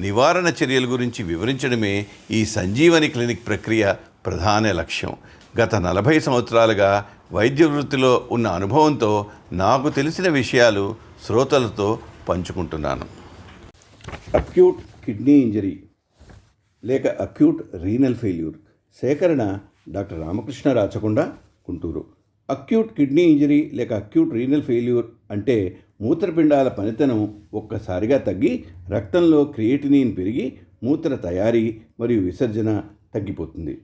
నివారణ చర్యల గురించి వివరించడమే ఈ సంజీవని క్లినిక్ ప్రక్రియ ప్రధాన లక్ష్యం. గత నలభై సంవత్సరాలుగా వైద్య వృత్తిలో ఉన్న అనుభవంతో నాకు తెలిసిన విషయాలు శ్రోతలతో పంచుకుంటున్నాను. అక్యూట్ కిడ్నీ ఇంజరీ లేక అక్యూట్ రీనల్ ఫెయిల్యూర్ సేకరణ doctor Ramakrishna Rachakonda Guntur. Acute kidney injury లేక అక్యూట్ రీనల్ ఫెయిల్యూర్ అంటే మూత్రపిండాల పనితనం ఒక్కసారిగా తగ్గి రక్తంలో క్రియేటినిన్ పెరిగి మూత్ర తయారీ మరియు విసర్జన తగ్గిపోతుంది.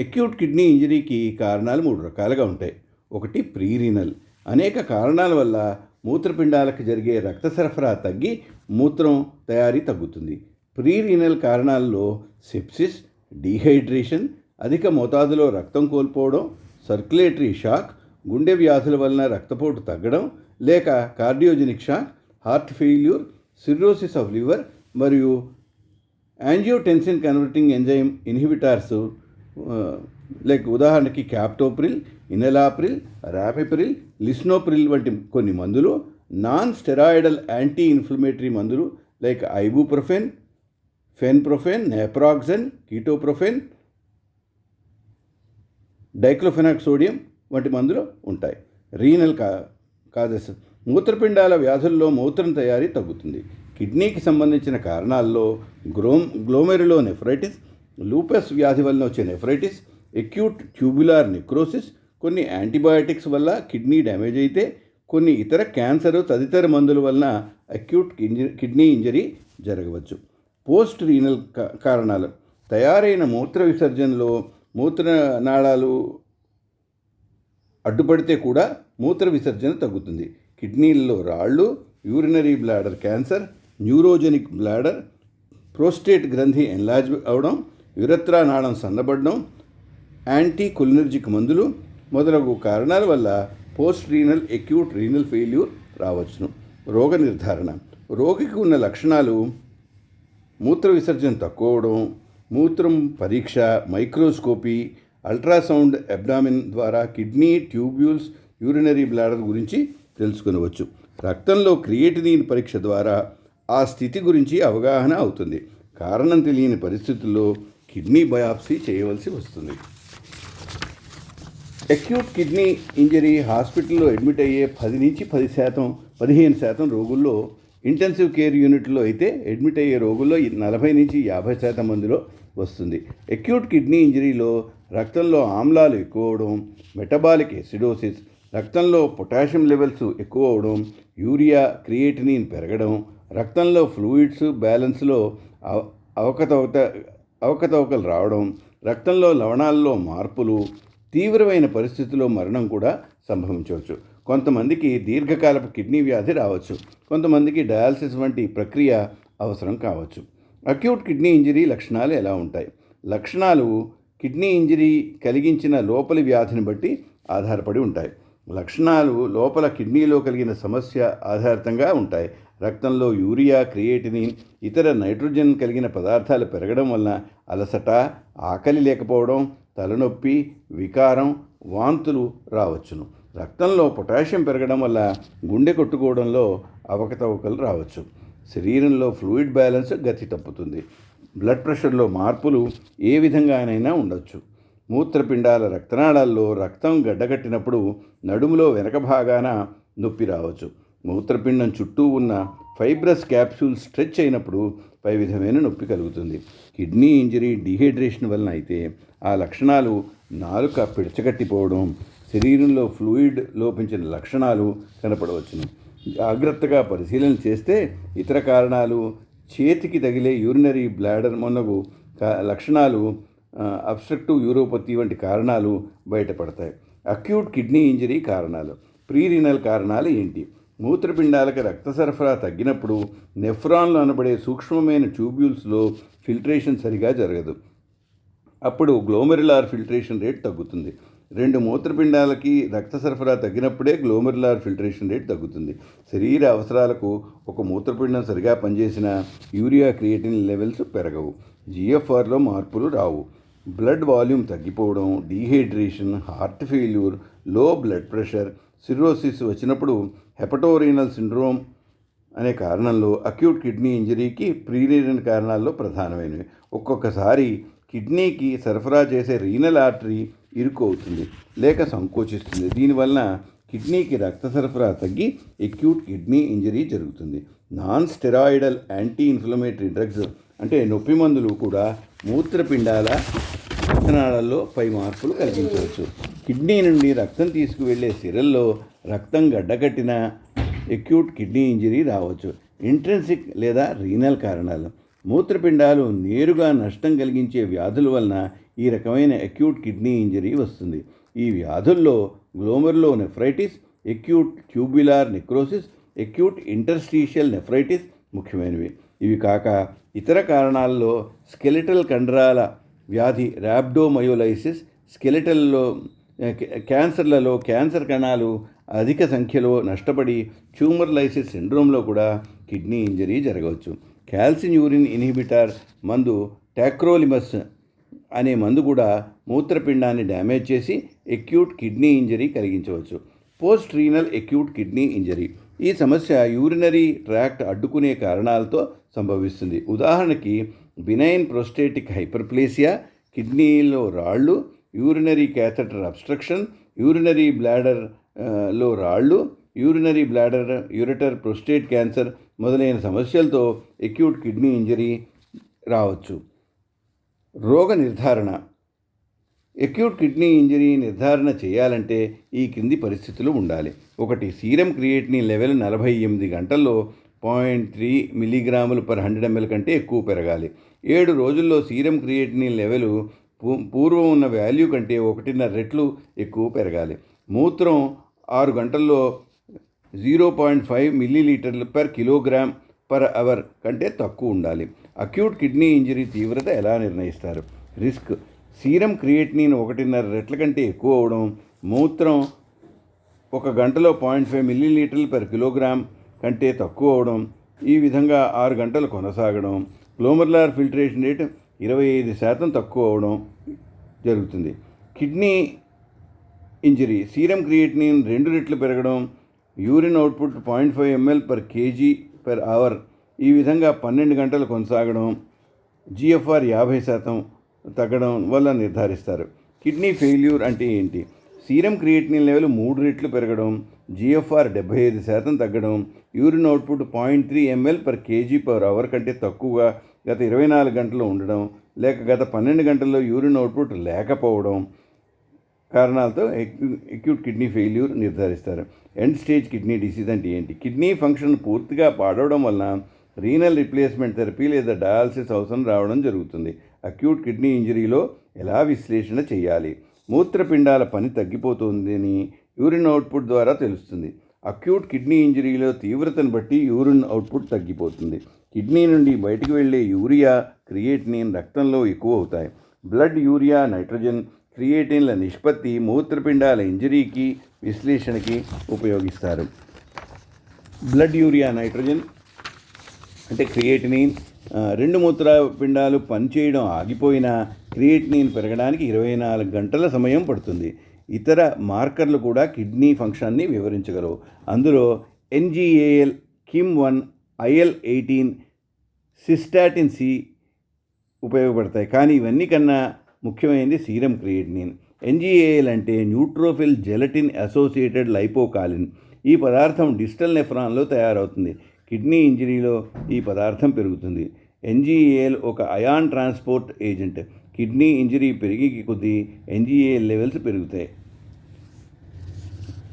అక్యూట్ కిడ్నీ ఇంజరీకి కారణాలు మూడు రకాలుగా ఉంటాయి. ఒకటి ప్రీరీనల్. అనేక కారణాల వల్ల మూత్రపిండాలకు జరిగే రక్త సరఫరా తగ్గి మూత్రం తయారీ తగ్గుతుంది. ప్రీరీనల్ కారణాల్లో సెప్సిస్ డీహైడ్రేషన్ అధిక మోతాదులో రక్తం కోల్పోవడం సర్క్యులేటరీ షాక్ గుండె వ్యాధుల వలన రక్తపోటు తగ్గడం లేక cardiogenic shock heart failure cirrhosis of liver మరియు angiotensin converting enzyme inhibitors like ఉదాహరణకి క్యాప్టోప్రిల్ ఇనలాప్రిల్ ర్యాపిప్రిల్ లిస్నోప్రిల్ వంటి కొన్ని మందులు నాన్ స్టెరాయిడల్ యాంటీ ఇన్ఫ్లమేటరీ మందులు like ibuprofen fenoprofen naproxen ketoprofen diclofenac sodium వంటి మందులు ఉంటాయి. రీనల్ కా కాజెస్ మూత్రపిండాల వ్యాధుల్లో మూత్రం తయారీ తగ్గుతుంది. కిడ్నీకి సంబంధించిన కారణాల్లో గ్రోమ్ గ్లోమెరులో నెఫ్రైటిస్ లూపస్ వ్యాధి వలన వచ్చే నెఫ్రైటిస్ ఎక్యూట్ ట్యూబులార్ నెక్రోసిస్ కొన్ని యాంటీబయాటిక్స్ వల్ల కిడ్నీ డ్యామేజ్ అయితే కొన్ని ఇతర క్యాన్సర్ తదితర మందుల వలన అక్యూట్ కిడ్నీ ఇంజరీ జరగవచ్చు. పోస్ట్ రీనల్ కారణాలు. తయారైన మూత్ర విసర్జనలో మూత్ర నాళాలు అడ్డుపడితే కూడా మూత్ర విసర్జన తగ్గుతుంది. కిడ్నీల్లో రాళ్ళు urinary bladder cancer neurogenic bladder prostate గ్రంథి ఎన్లాజ్ అవడం యురత్రా నాళం సన్నబడడం యాంటీ కొలినర్జిక్ మందులు మొదలగు కారణాల వల్ల post renal acute renal failure రావచ్చును. రోగ నిర్ధారణ. రోగికి ఉన్న లక్షణాలు మూత్ర విసర్జన తక్కువ అవడం మూత్రం పరీక్ష మైక్రోస్కోపీ అల్ట్రాసౌండ్ అబ్డామిన్ ద్వారా కిడ్నీ ట్యూబ్యూల్స్ యూరినరీ బ్లాడర్ గురించి తెలుసుకొనవచ్చు. రక్తంలో క్రియేటినిన్ పరీక్ష ద్వారా ఆ స్థితి గురించి అవగాహన అవుతుంది. కారణం తెలియని పరిస్థితుల్లో కిడ్నీ బయాప్సీ చేయవలసి వస్తుంది. అక్యూట్ కిడ్నీ ఇంజరీ హాస్పిటల్లో అడ్మిట్ అయ్యే పది నుంచి పది శాతం పదిహేను శాతం రోగుల్లో ఇంటెన్సివ్ కేర్ యూనిట్లో అయితే అడ్మిట్ అయ్యే రోగుల్లో నలభై నుంచి యాభై శాతం మందిలో వస్తుంది. అక్యూట్ కిడ్నీ ఇంజరీలో రక్తంలో ఆమ్లాలు ఎక్కువ అవడం మెటబాలిక్ ఎసిడోసిస్ రక్తంలో పొటాషియం లెవెల్స్ ఎక్కువ అవడం యూరియా క్రియేటినిన్ పెరగడం రక్తంలో ఫ్లూయిడ్స్ బ్యాలెన్స్లో అవ- అవకతవక అవకతవకలు రావడం రక్తంలో లవణాల్లో మార్పులు తీవ్రమైన పరిస్థితుల్లో మరణం కూడా సంభవించవచ్చు. కొంతమందికి దీర్ఘకాలపు కిడ్నీ వ్యాధి రావచ్చు. కొంతమందికి డయాలసిస్ వంటి ప్రక్రియ అవసరం కావచ్చు. అక్యూట్ కిడ్నీ ఇంజరీ లక్షణాలు ఎలా ఉంటాయి? లక్షణాలు కిడ్నీ ఇంజరీ కలిగించిన లోపలి వ్యాధిని బట్టి ఆధారపడి ఉంటాయి. లక్షణాలు లోపల కిడ్నీలో కలిగిన సమస్య ఆధారితంగా ఉంటాయి. రక్తంలో యూరియా క్రియేటినిన్ ఇతర నైట్రోజన్ కలిగిన పదార్థాలు పెరగడం వలన అలసట ఆకలి లేకపోవడం తలనొప్పి వికారం వాంతులు రావచ్చును. రక్తంలో పొటాషియం పెరగడం వల్ల గుండె కొట్టుకోవడంలో అవకతవకలు రావచ్చు. శరీరంలో ఫ్లూయిడ్ బ్యాలెన్స్ గతి తప్పుతుంది. బ్లడ్ ప్రెషర్లో మార్పులు ఏ విధంగానైనా ఉండొచ్చు. మూత్రపిండాల రక్తనాళాల్లో రక్తం గడ్డగట్టినప్పుడు నడుములో వెనక భాగాన నొప్పి రావచ్చు. మూత్రపిండం చుట్టూ ఉన్న ఫైబ్రస్ క్యాప్సూల్ స్ట్రెచ్ అయినప్పుడు పై విధమైన నొప్పి కలుగుతుంది. కిడ్నీ ఇంజరీ డిహైడ్రేషన్ వలన అయితే ఆ లక్షణాలు నాలుక పిడచగట్టిపోవడం శరీరంలో ఫ్లూయిడ్ లోపించిన లక్షణాలు కనపడవచ్చును. జాగ్రత్తగా పరిశీలన చేస్తే ఇతర కారణాలు చేతికి తగిలే యూరినరీ బ్లాడర్ మొన్నగు లక్షణాలు అబ్స్ట్రక్టివ్ యూరోపతి వంటి కారణాలు బయటపడతాయి. అక్యూట్ కిడ్నీ ఇంజరీ కారణాలు. ప్రీరీనల్ కారణాలు ఏంటి? మూత్రపిండాలకు రక్త సరఫరా తగ్గినప్పుడు నెఫ్రాన్లు అనబడే సూక్ష్మమైన ట్యూబ్యూల్స్లో ఫిల్ట్రేషన్ సరిగా జరగదు. అప్పుడు గ్లోమెరులార్ ఫిల్ట్రేషన్ రేట్ తగ్గుతుంది. రెండు మూత్రపిండాలకి రక్త సరఫరా తగ్గినప్పుడే గ్లోమెరులార్ ఫిల్టరేషన్ రేట్ తగ్గుతుంది. శరీర అవసరాలకు ఒక మూత్రపిండం సరిగా పనిచేసిన యూరియా క్రియేటిన్ లెవెల్స్ పెరగవు. జిఎఫ్ఆర్లో మార్పులు రావు. బ్లడ్ వాల్యూమ్ తగ్గిపోవడం డీహైడ్రేషన్ హార్ట్ ఫెయిల్యూర్లో బ్లడ్ ప్రెషర్ సిరోసిస్ వచ్చినప్పుడు హెపటోరీనల్ సిండ్రోమ్ అనే కారణంలో అక్యూట్ కిడ్నీ ఇంజరీకి ప్రీరీనల్ కారణాల్లో ప్రధానమైనవి. ఒక్కొక్కసారి కిడ్నీకి సరఫరా చేసే రీనల్ ఆర్టరీ ఇరుకు అవుతుంది లేక సంకోచిస్తుంది. దీనివలన కిడ్నీకి రక్త సరఫరా తగ్గి ఎక్యూట్ కిడ్నీ ఇంజరీ జరుగుతుంది. Non steroidal anti inflammatory drugs అంటే నొప్పి మందులు కూడా మూత్రపిండాల రక్తనాళాల్లో పై మార్పులు కలిగించవచ్చు. కిడ్నీ నుండి రక్తం తీసుకువెళ్ళే సిరల్లో రక్తం గడ్డకట్టిన ఎక్యూట్ కిడ్నీ ఇంజరీ రావచ్చు. ఇంట్రెన్సిక్ లేదా రీనల్ కారణాలు. మూత్రపిండాలు నేరుగా నష్టం కలిగించే వ్యాధుల వలన ఈ రకమైన అక్యూట్ కిడ్నీ ఇంజరీ వస్తుంది. ఈ వ్యాధుల్లో glomerulonephritis acute tubular necrosis acute interstitial nephritis ముఖ్యమైనవి. ఇవి కాక ఇతర కారణాల్లో స్కెలిటల్ కండరాల వ్యాధి ర్యాబ్డోమయోలైసిస్ స్కెలిటల్లో క్యాన్సర్లలో క్యాన్సర్ కణాలు అధిక సంఖ్యలో నష్టపడి ట్యూమర్లైసిస్ సిండ్రోమ్లో కూడా కిడ్నీ ఇంజరీ జరగవచ్చు. క్యాల్సిన్ యూరిన్ ఇన్హిబిటార్ మందు టాక్రోలిమస్ అనే మందు కూడా మూత్రపిండాన్ని డ్యామేజ్ చేసి ఎక్యూట్ కిడ్నీ ఇంజరీ కలిగించవచ్చు. Post renal acute kidney injury ఈ సమస్య యూరినరీ ట్రాక్ట్ అడ్డుకునే కారణాలతో సంభవిస్తుంది. ఉదాహరణకి బినైన్ ప్రోస్టేటిక్ హైపర్ప్లేసియా కిడ్నీలో రాళ్ళు యూరినరీ క్యాథటర్ అబ్స్ట్రక్షన్ యూరినరీ బ్లాడర్లో రాళ్ళు urinary bladder ureter prostate cancer మొదలైన సమస్యలతో ఎక్యూట్ కిడ్నీ ఇంజరీ రావచ్చు. రోగ నిర్ధారణ. ఎక్యూట్ కిడ్నీ ఇంజరీ నిర్ధారణ చేయాలంటే ఈ క్రింది పరిస్థితులు ఉండాలి. ఒకటి సీరం క్రియేట్ని లెవెల్ నలభై ఎనిమిది గంటల్లో పాయింట్ త్రీ మిల్లీగ్రాములు పర్ హండ్రెడ్ ఎంఎల్ కంటే ఎక్కువ పెరగాలి. ఏడు రోజుల్లో సీరం క్రియేట్ని లెవెల్ పూ- పూర్వం ఉన్న వాల్యూ కంటే ఒకటిన్నర రెట్లు ఎక్కువ పెరగాలి. మూత్రం ఆరు గంటల్లో జీరో పాయింట్ ఫైవ్ మిల్లీలీటర్లు పర్ కిలోగ్రామ్ పర్ అవర్ కంటే తక్కువ ఉండాలి. అక్యూట్ కిడ్నీ ఇంజరీ తీవ్రత ఎలా నిర్ణయిస్తారు? రిస్క్. సీరం క్రియేట్నిన్ ఒకటిన్నర రెట్ల కంటే ఎక్కువ అవడం మూత్రం ఒక గంటలో పాయింట్ ఫైవ్ మిల్లీలీటర్లు పర్ కిలోగ్రామ్ కంటే తక్కువ అవడం ఈ విధంగా ఆరు గంటలు కొనసాగడం గ్లోమర్లార్ ఫిల్టరేషన్ రేట్ ఇరవై ఐదు శాతం తక్కువ అవడం జరుగుతుంది. Kidney injury. సీరం క్రియేట్నీన్ రెండు రెట్లు పెరగడం urine output point five ML per KG per hour ఈ విధంగా పన్నెండు గంటలు కొనసాగడం జిఎఫ్ఆర్ యాభై శాతం తగ్గడం వల్ల నిర్ధారిస్తారు. కిడ్నీ ఫెయిల్యూర్ అంటే ఏంటి? సీరం క్రియేటినిన్ లెవెల్ మూడు రెట్లు పెరగడం జిఎఫ్ఆర్ డెబ్బై ఐదు శాతం తగ్గడం urine output point three ML per KG per hour కంటే తక్కువగా గత ఇరవై నాలుగు గంటలు ఉండడం లేక గత పన్నెండు గంటల్లో యూరిన్ అవుట్పుట్ లేకపోవడం కారణాలతో ఎక్యూ- ఎక్యూట్ కిడ్నీ ఫెయిల్యూర్ నిర్ధారిస్తారు. ఎండ్ స్టేజ్ కిడ్నీ డిసీజ్ అంటే ఏంటి? కిడ్నీ ఫంక్షన్ పూర్తిగా పాడవడం వలన రీనల్ రిప్లేస్మెంట్ థెరపీ లేదా డయాలసిస్ అవసరం రావడం జరుగుతుంది. అక్యూట్ కిడ్నీ ఇంజరీలో ఎలా విశ్లేషణ చేయాలి? మూత్రపిండాల పని తగ్గిపోతుందని యూరిన్ అవుట్పుట్ ద్వారా తెలుస్తుంది. అక్యూట్ కిడ్నీ ఇంజరీలో తీవ్రతను బట్టి యూరిన్ అవుట్పుట్ తగ్గిపోతుంది. కిడ్నీ నుండి బయటికి వెళ్ళే యూరియా క్రియేటినిన్ రక్తంలో ఎక్కువ అవుతాయి. బ్లడ్ యూరియా నైట్రోజన్ క్రియేటిన్ల నిష్పత్తి మూత్రపిండాల ఇంజరీకి విశ్లేషణకి ఉపయోగిస్తారు. బ్లడ్ యూరియా నైట్రోజన్ అంటే క్రియేటినిన్ రెండు మూత్రపిండాలు పనిచేయడం ఆగిపోయినా క్రియేటినిన్ పెరగడానికి ఇరవై నాలుగు గంటల సమయం పడుతుంది. ఇతర మార్కర్లు కూడా కిడ్నీ ఫంక్షన్ని వివరించగలవు. అందులో NGAL KIM one IL eighteen cystatin C ఉపయోగపడతాయి. కానీ ఇవన్నీ కన్నా ముఖ్యమైనది సీరం క్రియేటినిన్. ఎన్జిఏఎల్ అంటే న్యూట్రోఫిల్ జెలటిన్ అసోసియేటెడ్ లైపోకాలిన్. ఈ పదార్థం డిజిటల్ నెఫ్రాన్లో తయారవుతుంది. కిడ్నీ ఇంజరీలో ఈ పదార్థం పెరుగుతుంది. ఎన్జీఏఎల్ ఒక ion transport agent. Kidney injury పెరిగి కొద్దీ ఎన్జీఏఎల్ లెవెల్స్ పెరుగుతాయి.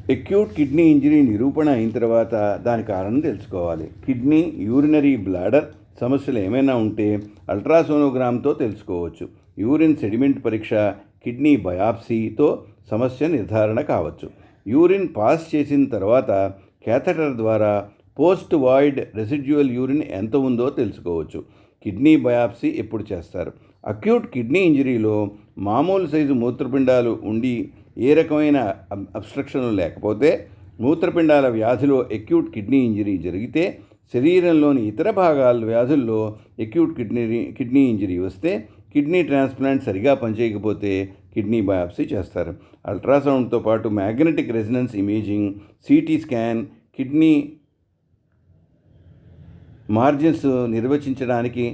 ఎక్యూట్ కిడ్నీ ఇంజరీ నిరూపణ అయిన తర్వాత దాని కారణం తెలుసుకోవాలి. కిడ్నీ యూరినరీ బ్లాడర్ సమస్యలు ఏమైనా ఉంటే అల్ట్రాసోనోగ్రామ్తో తెలుసుకోవచ్చు. యూరిన్ సెడిమెంట్ పరీక్ష కిడ్నీ బయాప్సీతో సమస్య నిర్ధారణ కావచ్చు. యూరిన్ పాస్ చేసిన తర్వాత క్యాథటర్ ద్వారా పోస్ట్ వాయిడ్ రెసిడ్యువల్ యూరిన్ ఎంత ఉందో తెలుసుకోవచ్చు. కిడ్నీ బయాప్సీ ఎప్పుడు చేస్తారు? అక్యూట్ కిడ్నీ ఇంజరీలో మామూలు సైజు మూత్రపిండాలు ఉండి ఏ రకమైన అబ్స్ట్రక్షన్ లేకపోతే మూత్రపిండాల వ్యాధిలో ఎక్యూట్ కిడ్నీ ఇంజరీ జరిగితే శరీరంలోని ఇతర భాగాల వ్యాధుల్లో అక్యూట్ కిడ్నీ కిడ్నీ ఇంజరీ వస్తే కిడ్నీ ట్రాన్స్ప్లాంట్ సరిగా పనిచేయకపోతే కిడ్నీ బయాప్సీ చేస్తారు. అల్ట్రాసౌండ్తో పాటు magnetic resonance imaging CT scan kidney margins నిర్వచించడానికి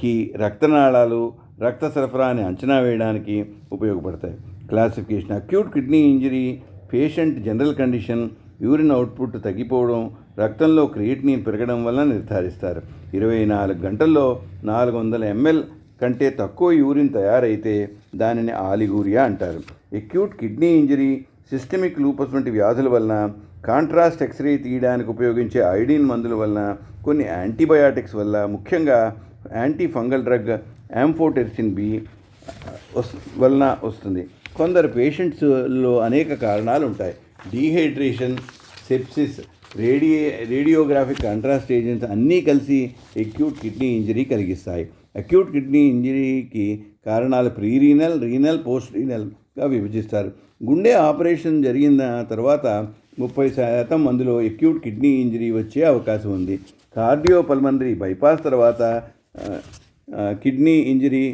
కి రక్తనాళాలు రక్త సరఫరాని అంచనా వేయడానికి ఉపయోగపడతాయి. Classification acute kidney injury patient general condition urine output తగ్గిపోవడం రక్తంలో క్రియేటినిన్ పెరగడం వల్ల నిర్ధారిస్తారు. ఇరవై నాలుగు గంటల్లో నాలుగు వందల ఎంఎల్ కంటే తక్కువ యూరిన్ తయారైతే దానిని ఆలిగూరియా అంటారు. Acute kidney injury systemic lupus వంటి వ్యాధుల వలన కాంట్రాస్ట్ ఎక్స్రే తీయడానికి ఉపయోగించే ఐడిన్ మందుల వలన కొన్ని యాంటీబయాటిక్స్ వల్ల ముఖ్యంగా anti fungal drug amphotericin B వస్ వలన వస్తుంది. కొందరు పేషెంట్స్లో అనేక కారణాలు ఉంటాయి. డీహైడ్రేషన్ సెప్సిస్ రేడియే రేడియోగ్రాఫిక్ కాంట్రాస్ట్ ఏజెంట్స్ అన్నీ కలిసి ఎక్యూట్ కిడ్నీ ఇంజరీ కలిగిస్తాయి. అక్యూట్ కిడ్నీ ఇంజరీకి కారణాలు ప్రీ రీనల్ రీనల్ పోస్ట్ రీనల్గా విభజిస్తారు. గుండె ఆపరేషన్ జరిగిన తర్వాత ముప్పై శాతం మందిలో ఎక్యూట్ కిడ్నీ ఇంజరీ వచ్చే అవకాశం ఉంది. కార్డియోపల్మనరీ బైపాస్ తర్వాత కిడ్నీ ఇంజరీ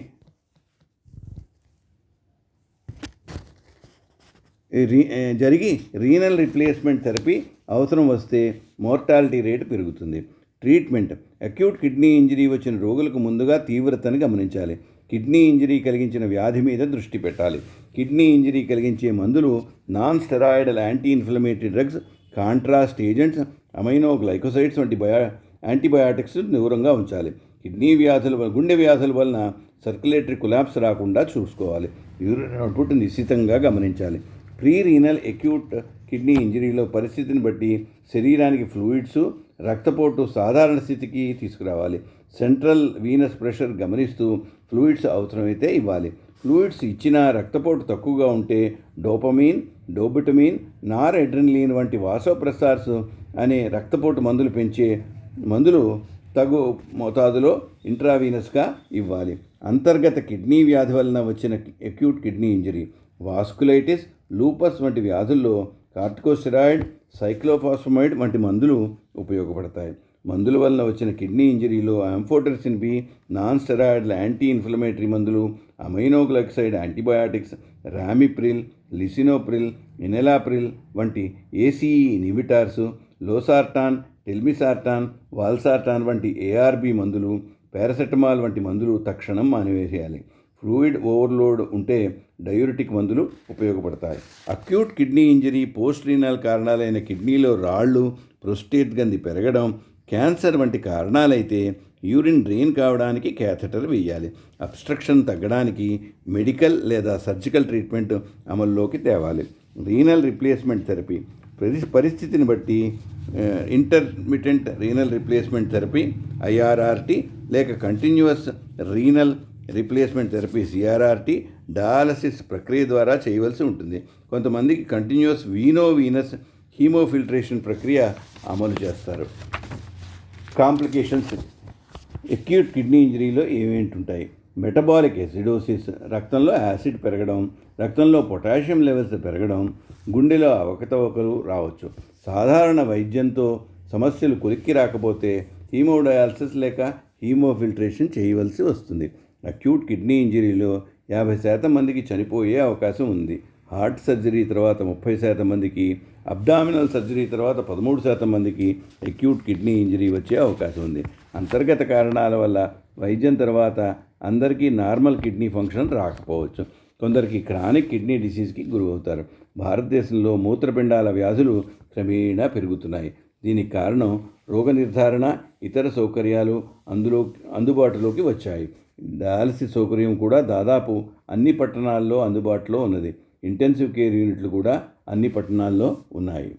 రీ జరిగి రీనల్ రిప్లేస్మెంట్ థెరపీ అవసరం వస్తే మోర్టాలిటీ రేటు పెరుగుతుంది. ట్రీట్మెంట్. అక్యూట్ కిడ్నీ ఇంజరీ వచ్చిన రోగులకు ముందుగా తీవ్రతను గమనించాలి. కిడ్నీ ఇంజరీ కలిగించిన వ్యాధి మీద దృష్టి పెట్టాలి. కిడ్నీ ఇంజరీ కలిగించే మందులు non steroidal anti inflammatory drugs contrast agents aminoglycosides వంటి బయా యాంటీబయాటిక్స్ దూరంగా ఉంచాలి. కిడ్నీ వ్యాధుల గుండె వ్యాధుల వలన సర్క్యులేటరీ కొలాప్స్ రాకుండా చూసుకోవాలి. యూరిన్ అవుట్పుట్ నిశ్చితంగా గమనించాలి. ప్రీ రీనల్ ఎక్యూట్ కిడ్నీ ఇంజరీలో పరిస్థితిని బట్టి శరీరానికి ఫ్లూయిడ్స్ రక్తపోటు సాధారణ స్థితికి తీసుకురావాలి. సెంట్రల్ వీనస్ ప్రెషర్ గమనిస్తూ ఫ్లూయిడ్స్ అవసరమైతే ఇవ్వాలి. ఫ్లూయిడ్స్ ఇచ్చిన రక్తపోటు తక్కువగా ఉంటే డోపమీన్ డోబిటమిన్ నార్ ఎడ్రినలిన్ వంటి వాసోప్రసార్స్ అనే రక్తపోటు మందులు పెంచే మందులు తగు మోతాదులో ఇంట్రావీనస్గా ఇవ్వాలి. అంతర్గత కిడ్నీ వ్యాధి వలన వచ్చిన acute kidney injury vasculitis lupus వంటి వ్యాధుల్లో కార్టికోస్టెరాయిడ్ సైక్లోఫాస్ఫమైడ్ వంటి మందులు ఉపయోగపడతాయి. మందుల వలన వచ్చిన కిడ్నీ ఇంజరీలో యాంఫోటెర్సిన్ బి నాన్ స్టెరాయిడ్ల యాంటీ ఇన్ఫ్లమేటరీ మందులు aminoglycoside antibiotics ramipril lisinopril enalapril వంటి ACE inhibitors losartan telmisartan valsartan వంటి ఏఆర్బి మందులు పారాసెటమాల్ వంటి మందులు తక్షణం మానివేసేయాలి. ఫ్లూయిడ్ ఓవర్లోడ్ ఉంటే డయూరిటిక్ మందులు ఉపయోగపడతాయి. Acute kidney injury post renal కారణాలైన కిడ్నీలో రాళ్ళు ప్రొస్టేట్ గంది పెరగడం క్యాన్సర్ వంటి కారణాలైతే యూరిన్ డ్రెయిన్ కావడానికి క్యాథెటర్ వేయాలి. అబ్స్ట్రక్షన్ తగ్గడానికి మెడికల్ లేదా సర్జికల్ ట్రీట్మెంట్ అమల్లోకి తేవాలి. Renal replacement therapy. ప్రతి పరిస్థితిని బట్టి intermittent renal replacement therapy IRRT లేక continuous renal replacement therapy CRRT dialysis ప్రక్రియ ద్వారా చేయవలసి ఉంటుంది. కొంతమందికి కంటిన్యూస్ వీనో వీనస్ హీమోఫిల్ట్రేషన్ ప్రక్రియ అమలు చేస్తారు. కాంప్లికేషన్స్. ఎక్యూట్ కిడ్నీ ఇంజరీలో ఏమేంటి ఉంటాయి మెటబాలిక్ ఎసిడోసిస్ రక్తంలో యాసిడ్ పెరగడం రక్తంలో పొటాషియం లెవెల్స్ పెరగడం గుండెలో అవకతవకలు రావచ్చు. సాధారణ వైద్యంతో సమస్యలు కొలిక్కి రాకపోతే హీమోడయాలసిస్ లేక హీమోఫిల్ట్రేషన్ చేయవలసి వస్తుంది. అక్యూట్ కిడ్నీ ఇంజరీలో యాభై శాతం మందికి చనిపోయే అవకాశం ఉంది. హార్ట్ సర్జరీ తర్వాత ముప్పై శాతం మందికి అబ్డామినల్ సర్జరీ తర్వాత పదమూడు శాతం మందికి అక్యూట్ కిడ్నీ ఇంజరీ వచ్చే అవకాశం ఉంది. అంతర్గత కారణాల వల్ల వైద్యం తర్వాత అందరికీ నార్మల్ కిడ్నీ ఫంక్షన్ రాకపోవచ్చు. కొందరికి క్రానిక్ కిడ్నీ డిసీజ్కి గురవుతారు. భారతదేశంలో మూత్రపిండాల వ్యాధులు క్రమేణా పెరుగుతున్నాయి. దీనికి కారణం రోగ నిర్ధారణ ఇతర సౌకర్యాలు అందులో అందుబాటులోకి వచ్చాయి. డయాలసిస్ సౌకర్యం కూడా దాదాపు అన్ని పట్టణాల్లో అందుబాటులో ఉన్నది. ఇంటెన్సివ్ కేర్ యూనిట్లు కూడా అన్ని పట్టణాల్లో ఉన్నాయి.